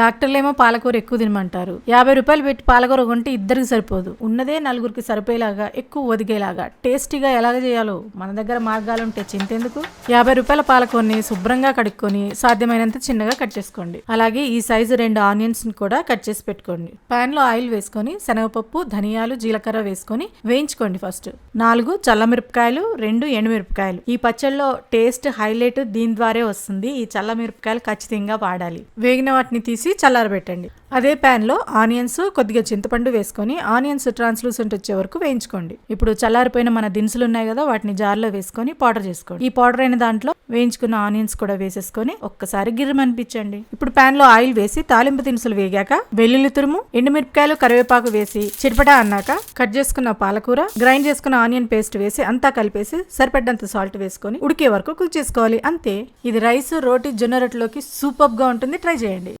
డాక్టర్లేమో పాలకూర ఎక్కువ తినమంటారు. యాభై రూపాయలు పెట్టి పాలకూర కొంటే ఇద్దరికి సరిపోదు. ఉన్నదే నలుగురికి సరిపోయేలాగా ఎక్కువ ఒదిగేలాగా. టేస్టీగా ఎలాగ చేయాలో మన దగ్గర మార్గాలు ఉంటే చింతెందుకు? యాభై రూపాయల పాలకూరని శుభ్రంగా కడుక్కొని సాధ్యమైనంత చిన్నగా కట్ చేసుకోండి. అలాగే ఈ సైజు రెండు ఆనియన్స్ని కూడా కట్ చేసి పెట్టుకోండి. పాన్లో ఆయిల్ వేసుకొని శనగపప్పు ధనియాలు జీలకర్ర వేసుకొని వేయించుకోండి ఫస్ట్. నాలుగు చల్లమిరపకాయలు రెండు ఎండుమిరపకాయలు. ఈ పచ్చళ్ళలో టేస్ట్ హైలైట్ దీని ద్వారా వస్తుంది. ఈ చల్లమిరపకాయలు ఖచ్చితంగా వాడాలి. వేగిన వాటిని తీసి చల్లారబెట్టండి. అదే ప్యాన్లో ఆనియన్స్ కొద్దిగా చింతపండు వేసుకొని ఆనియన్స్ ట్రాన్స్లూసెంట్ వచ్చే వరకు వేయించుకోండి. ఇప్పుడు చల్లారిపోయిన మన దినుసులు ఉన్నాయి కదా వాటిని జార్లో వేసుకొని పౌడర్ చేసుకోండి. ఈ పౌడర్ అయిన దాంట్లో వేయించుకున్న ఆనియన్స్ కూడా వేసేసుకొని ఒక్కసారి గిర్రమనిపించండి. ఇప్పుడు ప్యాన్లో ఆయిల్ వేసి తాలింపు దినుసులు వేగాక వెల్లుల్లి తురుము ఎండుమిరపకాయలు కరివేపాకు వేసి చిటపటా అన్నాక కట్ చేసుకున్న పాలకూర గ్రైండ్ చేసుకున్న ఆనియన్ పేస్ట్ వేసి అంతా కలిపేసి సరిపడ్డంత సాల్ట్ వేసుకొని ఉడికే వరకు కుక్ చేసుకోవాలి. అంతే. ఇది రైస్ రోటీ జొన్న రొట్టెలోకి సూపర్గా ఉంటుంది. ట్రై చేయండి.